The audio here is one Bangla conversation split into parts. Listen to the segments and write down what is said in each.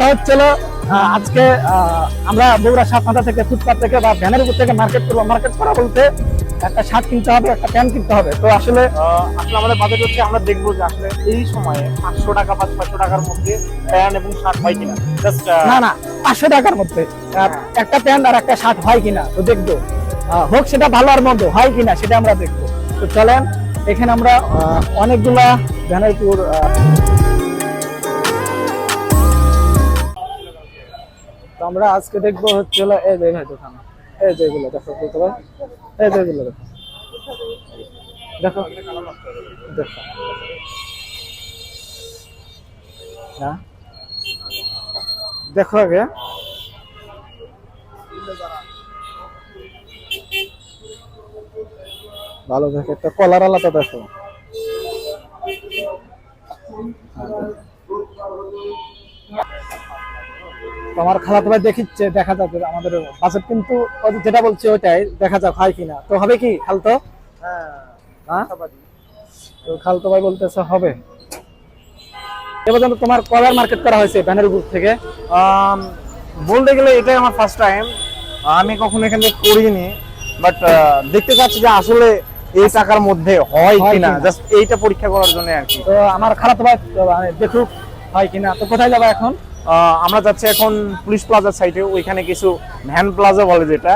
হচ্ছিল আহ, আজকে আমরা বগুড়া সাতমাথা থেকে ফুটপাত থেকে বা ভ্যানের উপর থেকে মার্কেট করব। মার্কেট করা বলতে একটা শার্ট কিনতে হবে একটা প্যান্ট কিনতে হবে। তো আসলে আসলে আমাদের বাজেট হচ্ছে আমরা দেখব যে আসলে এই সময়ে পাঁচশো টাকা বা ছয়শো টাকার মধ্যে প্যান্ট এবং শার্ট হয় কিনা। জাস্ট না না পাঁচশো টাকার মধ্যে। একটা প্যান্ট আর একটা শার্ট হয় কিনা তো দেখব। হোক সেটা ভালো আর মন্দ হয় কিনা সেটা আমরা দেখব। তো চলেন এখানে আমরা অনেকগুলা ভ্যানারপুর আমরা আজকে দেখব হচ্ছে হলো, এই যে ভাই দোকান। এই যে এগুলো, দেখো পারো এই যে এগুলো, দেখো। দেখো। দেখো। হ্যাঁ? দেখো আগে। ভালো দেখো, একটা কলার আলাদা দেখো। তোমার খালাতো ভাই দেখিচ্ছে দেখা যাবে আমাদের বাজেট কিন্তু যেটা বলছে ওইটাই দেখা যাক হয় কিনা। তো হবে কি খালতো? হ্যাঁ তো খালতো ভাই বলতেছে হবে। এ পর্যন্ত তোমার কবার মার্কেট করা হয়েছে ব্যানার গ্রুপ থেকে? বলতে গেলে এটাই আমার ফার্স্ট টাইম আমি কখনো এখান থেকে করিনি বাট দেখতে চাচ্ছি যে আসলে এই টাকার মধ্যে হয় হয় কিনা। জাস্ট এইটা পরীক্ষা করার জন্য আর কি। তো আমার খালাতো ভাই দেখুক হয় কিনা। তো কোথায় যাব এখন? আমরা যাচ্ছি এখন পুলিশ প্লাজার সাইডে ওইখানে কিছু ভ্যান প্লাজা বলে যেটা।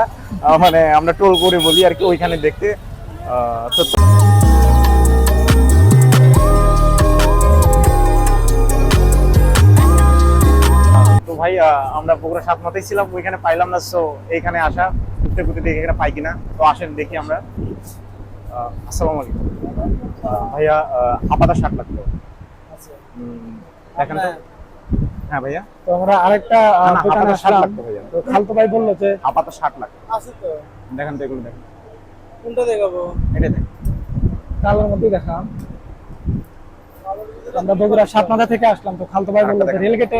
মানে আমরা টোল করে বলি আর কি ওইখানে দেখতে। তো ভাই আমরা বগুড়া সাত মাথায় ছিলাম ওইখানে পাইলাম না সো এইখানে আসা ঘুরতে ঘুরতে দেখি এখানে পাই কিনা। তো আসেন দেখি আমরা। আসসালামু আলাইকুম। ভাইয়া আহ, আপাতা ষাট লাগতো দেখেন তো। হ্যাঁ ভাইয়া। তো আমরা আরেকটা দোকানে আসলাম। তো খালতো ভাই বলল যে আপাতত ষাট লাখ আছে তো। দেখেন তো এগুলো দেখেন। কোনটা দেখাবো? এটা দেখ কালোর মধ্যেই দেখাম আমরা বগুড়া সাতমাথা থেকে আসলাম তো খালতো ভাই বলল যে রেলগেটে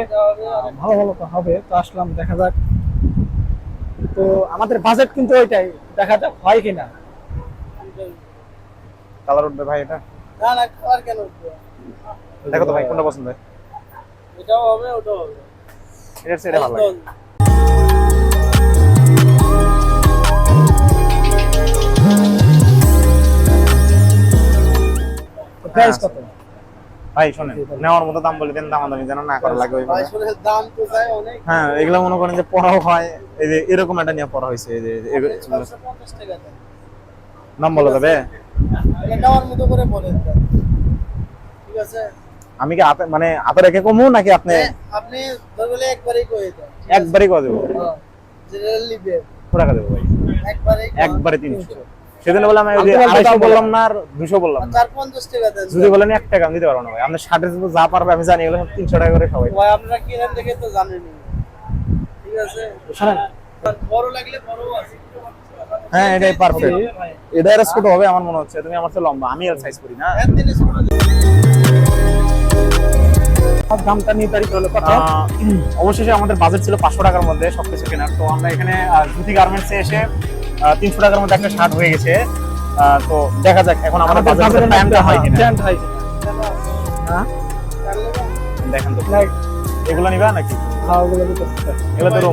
ভালো ভালো তো হবে তো আসলাম দেখা যাক। তো আমাদের বাজেট কিন্তু ওইটাই দেখা যাক হয় কিনা। কালার উঠবে ভাই এটা? না না কালার কেন উঠবে? দেখো তো ভাই কোনটা পছন্দ হয়? এটাও হবে ওটাও হবে। এটা সেটা ভালো লাগে প্রাইস কত? ভাই শোনেন নেওয়ার মতো দাম বলে দেন দামাদামি যেন না করা লাগে দাম তো চাই অনেক। হ্যাঁ এগুলো মনে করেন যে পড়াও হয় এই যে এরকম একটা নিয়ে পড়া হয়েছে এই যে দেন নাম বলা যাবে নেওয়ার মতো করে বলেন। ঠিক আছে? আমি কি মানে হাতে রেখে কমু নাকি আপনি আপনি ধরলে একবারেই কয়ে দেন। একবারই কত দেবো। হ্যাঁ, যে রেল লিবে কত টাকা দেবো ভাই? একবারেই একবারে তিনশো। সেদিন বললাম আমি আড়াইশো বললাম না আর দুশো বললাম না। চার পঞ্চাশ টাকা দেন। যদি বলেন এক টাকা আমি দিতে পারব না ভাই। আপনার ষাটের তো যা পারবে আমি জানি এগুলো সব তিনশো টাকা করে সবাই। ভাই আপনারা কিনেন দেখে তো জানেনই ঠিক আছে? শোনেন। বড় লাগলে বড়ও আছে। হ্যাঁ এটাই পারফেক্ট এটা এর ছোট হবে আমার মনে হচ্ছে। তুমি আমার চেয়ে লম্বা। আমি এর সাইজ করি না। সব দামটা নির্ধারিত হলো। কত অবশেষে আমাদের বাজেট ছিল পাঁচশো টাকার মধ্যে সবকিছু কেনার। তো আমরা এখানে জ্যোতি গার্মেন্টসে এসে তিনশো টাকার মধ্যে একটা শার্ট হয়ে গেছে। তো দেখা যাক এখন আমাদের বাজারে প্যান্টটা হয় কিনা। প্যান্ট হয় হ্যাঁ? দেখেন তো। এগুলো নিবা নাকি? দিতে এগুলো তো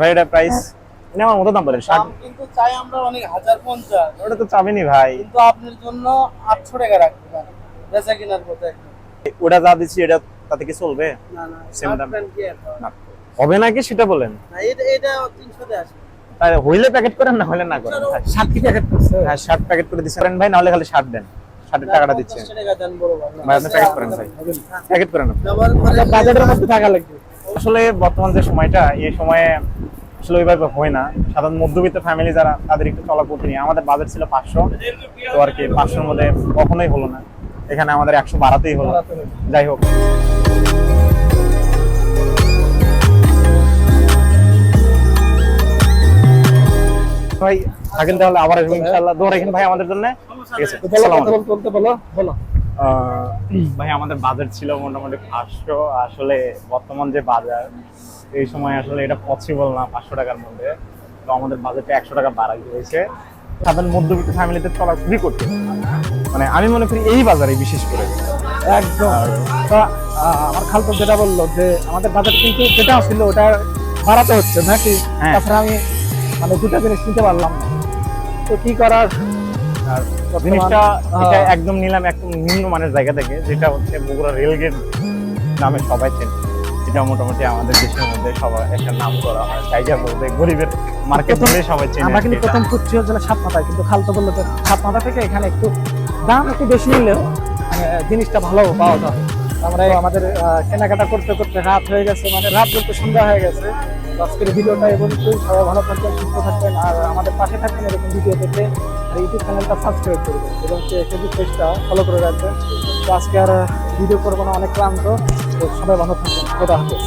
ভাই এটা প্রাইস নেওয়ার মতো দাম বলেন দাম কিন্তু চাই আমরা অনেক হাজার পঞ্চাশ। ওটা তো চাবেনি ভাই। কিন্তু আপনার জন্য আটশো টাকা রাখতে পারেন বেচা কেনার। ওটা যা দিচ্ছি এটা তাতে কি চলবে? না না দাম। হয়? হবে? নাকি সেটা বলেন। না এটা আসবে। হইলে প্যাকেট করেন না হইলে না করেন। ভাই। সাত কি প্যাকেট করছে? হ্যাঁ প্যাকেট করে দিচ্ছেন ভাই নাহলে খালি শার্ট দেন। শার্টের টাকাটা দিচ্ছেন 50 টাকা দেন বড় ভাই। আপনি প্যাকেট করেন ভাই। প্যাকেট করেন বাজেটের মধ্যে থাকা লাগবে। আসলে বর্তমান যে সময়টা এই সময়ে আসলে ওইভাবে হয় না। সাধারণ মধ্যবিত্ত ফ্যামিলি যারা তাদের একটু চলা কঠিন আমাদের বাজেট ছিল পাঁচশো। তো আর কি পাঁচশোর মধ্যে কখনোই হলো না। এখানে আমাদের একশো বাড়াতেই হলো। যাই হোক। ভাই থাকেন তাহলে আবার আসব ইনশাআল্লাহ। দৌড় এখানে ভাই আমাদের জন্য। ঠিক আছে বলো বলো। ভাই আমাদের বাজার ছিল মোটামুটি পাঁচশো। আসলে বর্তমান যে বাজার এই সময় আসলে এটা পসিবল না পাঁচশো টাকার মধ্যে। তো আমাদের বাজেটে একশো টাকা বাড়াই হয়েছে সাধারণ মধ্যবিত্ত ফ্যামিলিতে চলা খুবই কঠিন। মানে আমি মনে করি এই বাজারে বিশেষ করে। একদম। আমার খালতো যেটা বলল যে আমাদের বাজার কিন্তু যেটা ছিল ওটা বাড়াতে হচ্ছে নাকি হ্যাঁ। তাছাড়া আমি মানে দুটা জিনিস নিতে পারলাম না। তো কি করার? জিনিসটা এটা একদম নিলাম একদম নিম্ন মানের জায়গা থেকে যেটা হচ্ছে বগুড়া রেলগেট নামে সবাই চেনে। এটা মোটামুটি আমাদের দেশের মধ্যে সবাই একটা নাম করা হয়। টাইগার বলতে গরিবের মার্কেট বলে সবাই চেনে আমরা কিন্তু প্রথম হচ্ছে সাত মাথায় কিন্তু খালতো বলল তো সাত মাথা থেকে এখানে একটু দাম একটু বেশি নিলেও মানে জিনিসটা ভালো পাওয়া যাবে আমরা আমাদের কেনাকাটা করতে করতে রাত হয়ে গেছে মানে রাত বলতে সন্ধ্যা হয়ে গেছে। আজকের ভিডিওটা এবং সবাই ভালো থাকবেন, সুস্থ থাকবেন, আর আমাদের পাশে থাকবেন এরকম ভিডিও দেখতে আর ইউটিউব চ্যানেলটা সাবস্ক্রাইব করবেন এবং ফেসবুক পেজটা ফলো করে রাখবেন। তো আজকে আর ভিডিও করব না, অনেক ক্লান্ত। তো সবাই ভালো থাকবেন। খোদা হাফেজ।